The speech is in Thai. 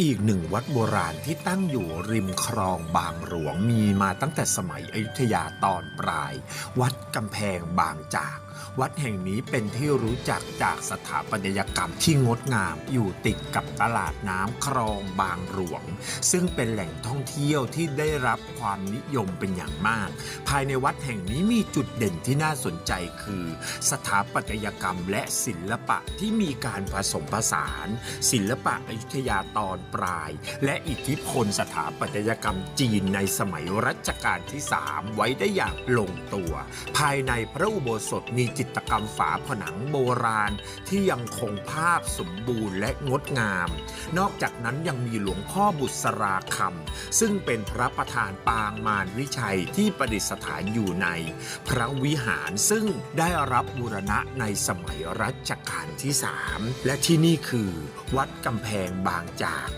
อีกหนึ่งวัดโบราณที่ตั้งอยู่ริมคลองบางหลวงมีมาตั้งแต่สมัยอยุธยาตอนปลาย วัดกำแพงบางจาก วัดแห่งนี้เป็นที่รู้จักจากสถาปัตยกรรมที่งดงามอยู่ติดกับตลาดน้ำคลองบางหลวง ซึ่งเป็นแหล่งท่องเที่ยวที่ได้รับความนิยมเป็นอย่างมาก ภายในวัดแห่งนี้มีจุดเด่นที่น่าสนใจคือ สถาปัตยกรรมและศิลปะที่มีการผสมผสาน ศิลปะอยุธยาตอนปลาย และอิทธิพลสถาปัตยกรรมจีนในสมัยรัชกาลที่ 3 ไว้ได้อย่างลงตัว ภายในพระอุโบสถมีจิตรกรรมฝาผนังโบราณ ที่ยังคงภาพสมบูรณ์และงดงาม นอกจากนั้นยังมีหลวงพ่อบุษราคำซึ่งเป็นพระประธานปางมารวิชัยที่ประดิษฐานอยู่ใน พระวิหารซึ่งได้รับบูรณะในสมัยรัชกาลที่ 3 และที่นี่คือ วัดกำแพงบางจาก